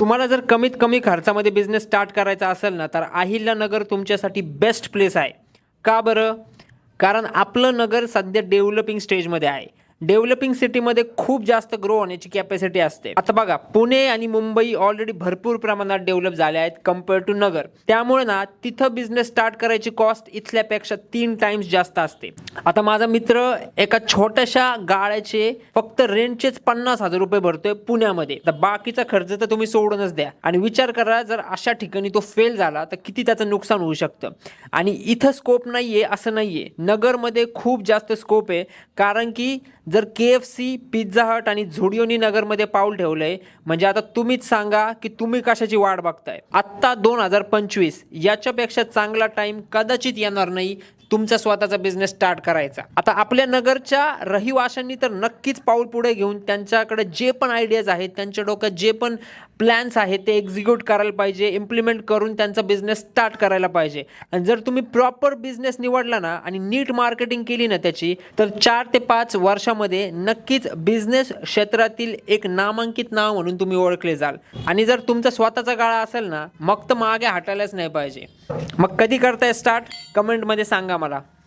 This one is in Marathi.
तुम्हाला जर कमीत कमी खर्चामध्ये बिझनेस स्टार्ट करायचा असेल ना तर अहिल्यानगर तुमच्यासाठी बेस्ट प्लेस आहे. का बरं? कारण आपलं नगर सध्या डेव्हलपिंग स्टेजमध्ये आहे. डेव्हलपिंग सिटीमध्ये खूप जास्त ग्रो होण्याची कॅपॅसिटी असते. आता बघा पुणे आणि मुंबई ऑलरेडी भरपूर प्रमाणात डेव्हलप झाले आहेत कंपेअर टू नगर. त्यामुळे ना तिथं बिझनेस स्टार्ट करायची कॉस्ट इथल्यापेक्षा तीन टाइम्स जास्त असते. आता माझा मित्र एका छोट्याशा गाळ्याचे फक्त रेंटचेच पन्नास हजार रुपये भरतोय पुण्यामध्ये. तर बाकीचा खर्च तर तुम्ही सोडूनच द्या. आणि विचार करा जर अशा ठिकाणी तो फेल झाला तर किती त्याचं नुकसान होऊ शकतं? आणि इथं स्कोप नाहीये असं नाहीये. नगरमध्ये खूप जास्त स्कोप आहे. कारण की जर K F C Pizza Hut आणि झोडिओनी नगरमध्ये पाऊल ठेवलंय म्हणजे आता तुम्हीच सांगा की तुम्ही कशाची वाट बघताय. आत्ता दोन हजार पंचवीस याच्यापेक्षा चांगला टाइम कदाचित येणार नाही. तुमचा स्वतःचा बिझनेस स्टार्ट करायचा. आता आपल्या नगरच्या रहिवाशांनी तर नक्कीच पाऊल पुढे घेऊन त्यांच्याकडे जे पण आयडियाज आहेत त्यांच्या डोक्यात जे पण प्लॅन्स आहेत ते एक्झिक्यूट करायला पाहिजे इम्प्लिमेंट करून त्यांचा बिझनेस स्टार्ट करायला पाहिजे. आणि जर तुम्ही प्रॉपर बिझनेस निवडला ना आणि नीट मार्केटिंग केली ना त्याची तर चार ते पाच वर्षामध्ये नक्कीच बिझनेस क्षेत्रातील एक नामांकित नाव म्हणून तुम्ही ओळखले जाल. आणि जर तुमचा स्वतःचा गाळा असेल ना मग तर मागे हटायलाच नाही पाहिजे. मग कधी करताय स्टार्ट कमेंटमध्ये सांगा cámara.